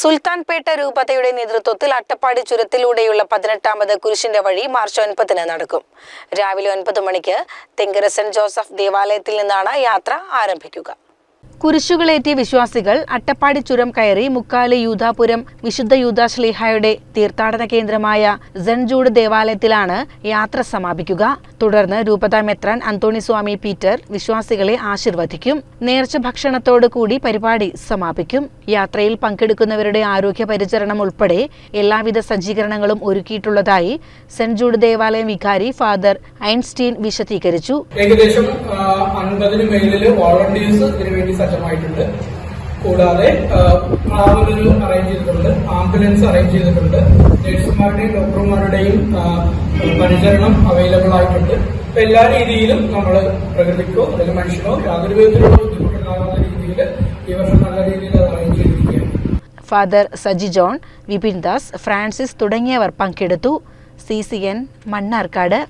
സുൽത്താൻപേട്ട രൂപതയുടെ നേതൃത്വത്തിൽ അട്ടപ്പാടി ചുരത്തിലൂടെയുള്ള പതിനെട്ടാമത് കുരിശിന്റെ വഴി മാർച്ച് ഒൻപതിന് നടക്കും. രാവിലെ ഒൻപത് മണിക്ക് തെങ്കര സെന്റ് ജോസഫ് ദേവാലയത്തിൽ നിന്നാണ് യാത്ര ആരംഭിക്കുക. കുരിശുകളേറ്റിയ വിശ്വാസികൾ അട്ടപ്പാടി ചുരം കയറി മുക്കാലി യൂതാപുരം വിശുദ്ധ യൂതാശ്ലീഹായുടെ തീർത്ഥാടന കേന്ദ്രമായ സെൻജൂഡ് ദേവാലയത്തിലാണ് യാത്ര സമാപിക്കുക. തുടർന്ന് രൂപതാ മെത്രാൻ അന്തോണി സ്വാമി പീറ്റർ വിശ്വാസികളെ ആശീർവദിക്കും. നേർച്ച ഭക്ഷണത്തോടു കൂടി പരിപാടി സമാപിക്കും. യാത്രയിൽ പങ്കെടുക്കുന്നവരുടെ ആരോഗ്യ പരിചരണം ഉൾപ്പെടെ എല്ലാവിധ സജ്ജീകരണങ്ങളും ഒരുക്കിയിട്ടുള്ളതായി സെന്റ് ജൂഡ് ദേവാലയം വികാരി ഫാദർ ഐൻസ്റ്റീൻ വിശദീകരിച്ചു. ഏകദേശം അൻപതിന് മേലിൽ വോളണ്ടിയേഴ്സ് ഇതിനു വേണ്ടി സജ്ജമായിട്ടുണ്ട്. കൂടാതെ ട്രാവലർ അറേഞ്ച് ചെയ്തിട്ടുണ്ട് ആംബുലൻസ് അറേഞ്ച് ചെയ്തിട്ടുണ്ട് നഴ്സുമാരുടെയും ഡോക്ടർമാരുടെയും പരിചരണം അവൈലബിൾ ആയിട്ടുണ്ട്. അപ്പൊ എല്ലാ രീതിയിലും നമ്മൾ പ്രകൃതിക്കോ അല്ലെങ്കിൽ മനുഷ്യനോ യാതൊരു വിധത്തിലുള്ള ബുദ്ധിമുട്ടുണ്ടാകാത്ത രീതിയിൽ ഈ വർഷം നല്ല രീതിയിൽ അത് അറേഞ്ച് ചെയ്തിരിക്കുകയാണ്. Father Saji John Vipin Das Francis തുടങ്ങിയവർ പങ്കെടുത്തു. C C N Mannarkkad.